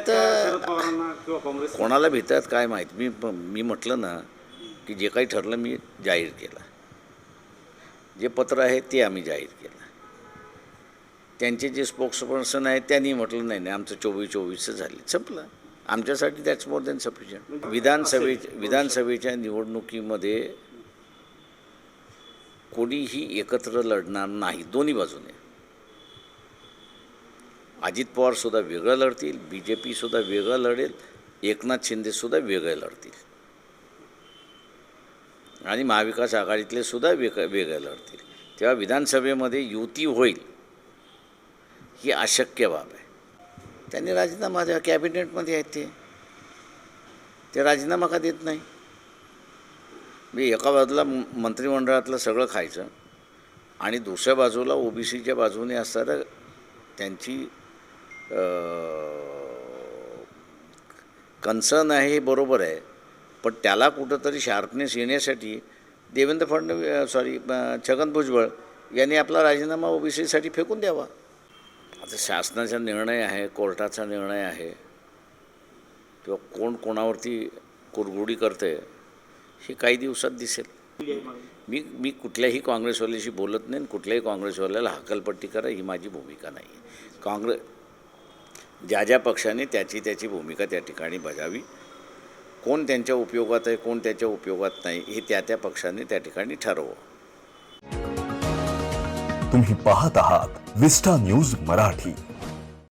आता कोणाला भेटतात काय माहीत? मी मी म्हटलं ना की जे काही ठरलं मी जाहीर केलं. जे पत्र आहे ते आम्ही जाहीर केलं. त्यांचे जे स्पोक्स पर्सन आहेत त्यांनी म्हटलं नाही नाही आमचं चोवीस चोवीसचं झाले. संपलं. आमच्यासाठी दॅट्स मोर दॅन सफिशियंट विधानसभे विधानसभेच्या निवडणुकीमध्ये कोणीही एकत्र लढणार नाही दोन्ही बाजूने. अजित पवारसुद्धा वेगळं लढतील बी जे पीसुद्धा वेगळं लढेल एकनाथ शिंदेसुद्धा वेगळे लढतील. आणि महाविकास आघाडीतले सुद्धा वेग वेगळे लढतील. तेव्हा विधानसभेमध्ये युती होईल ही अशक्य बाब आहे. त्यांनी राजीनामा द्या कॅबिनेटमध्ये आहेत ते. ते राजीनामा का देत नाही? मी एका बाजूला मंत्रिमंडळातलं सगळं खायचं आणि दुसऱ्या बाजूला ओबीसीच्या बाजूने असणारं त्यांची कन्सर्न आहे हे बरोबर आहे. पण त्याला कुठंतरी शार्पनेस येण्यासाठी देवेंद्र फडणवीस सॉरी छगन भुजबळ यांनी आपला राजीनामा ओबीसीसाठी फेकून द्यावा. आता शासनाचा निर्णय आहे कोर्टाचा निर्णय आहे. किंवा कोण कोणावरती कुरगुडी करते हे काही दिवसात दिसेल. मी मी कुठल्याही काँग्रेसवाल्याशी बोलत नाही आणि कुठल्याही काँग्रेसवाल्याला हकलपट्टी करा ही माझी भूमिका नाही. आहे काँग्रेस ज्या ज्या पक्षाने त्याची त्याची भूमिका त्या ठिकाणी बजावी कोण त्यांच्या उपयोगात आहे कोण त्याच्या उपयोगात नाही हे त्या त्या पक्षाने त्या ठिकाणी ठरवं. तुम्ही पाहत आहात विस्टा न्यूज मराठी.